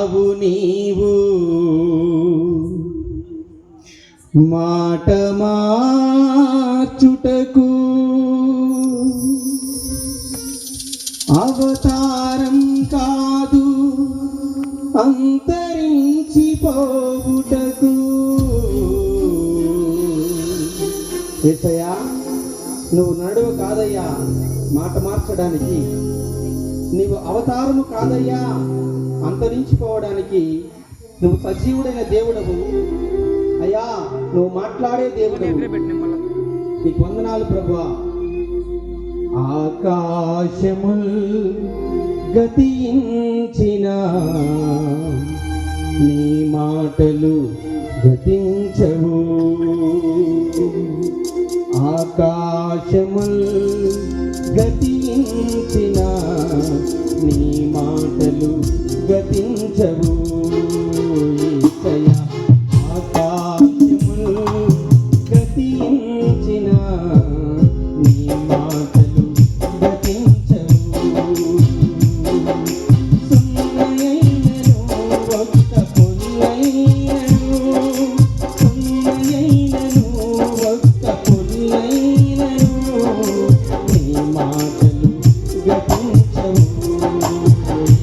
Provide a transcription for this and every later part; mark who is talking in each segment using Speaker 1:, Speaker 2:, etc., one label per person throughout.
Speaker 1: కావు నీవు. మాట మార్చుటకు అవతారం కాదు అంతరించిపోవుటకు. ఏసయ్యా నువ్వు నడువు కాదయ్యా మాట మార్చడానికి. నీవు అవతారము కాదయ్యా. అంతరించిపోవడానికి నువ్వు సజీవుడైన దేవుడవు. అయ్యా నువ్వు మాట్లాడే దేవుడు నీకు వందనాలు ప్రభు ఆకాశముల్ గతించిన నీ మాటలు గతించవు. ఆకాశముల్ గతించిన నీ మాటలు గతించవు. Thank you.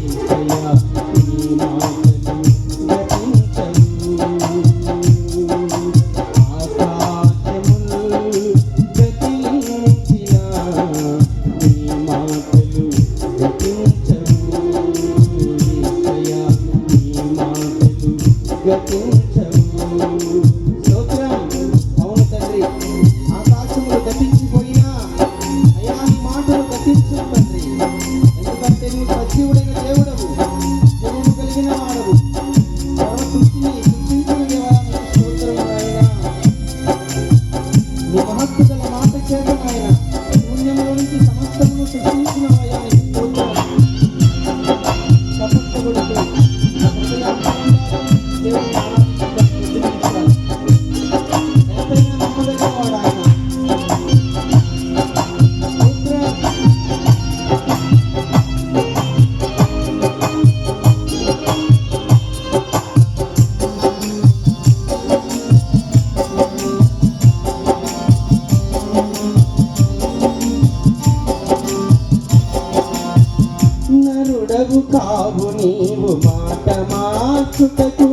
Speaker 1: ఉండవు కావు నీవు మాట మార్చుటకు.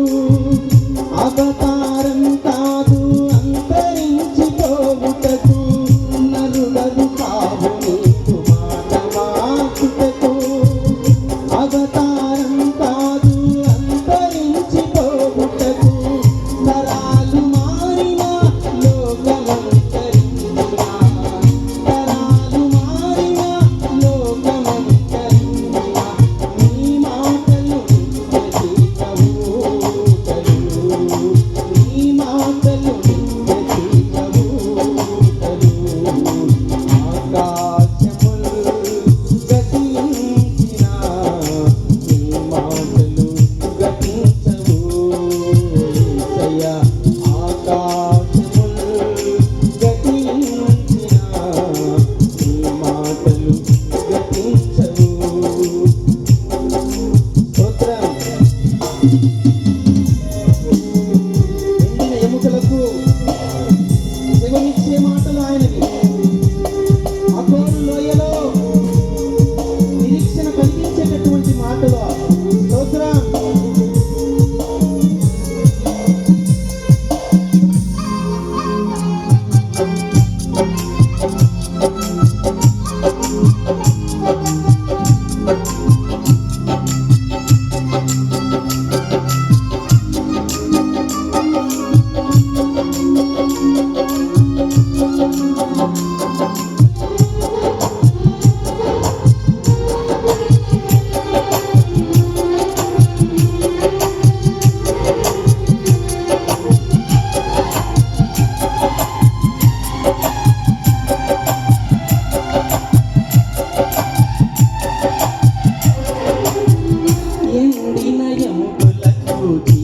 Speaker 1: യമുകുലൂതി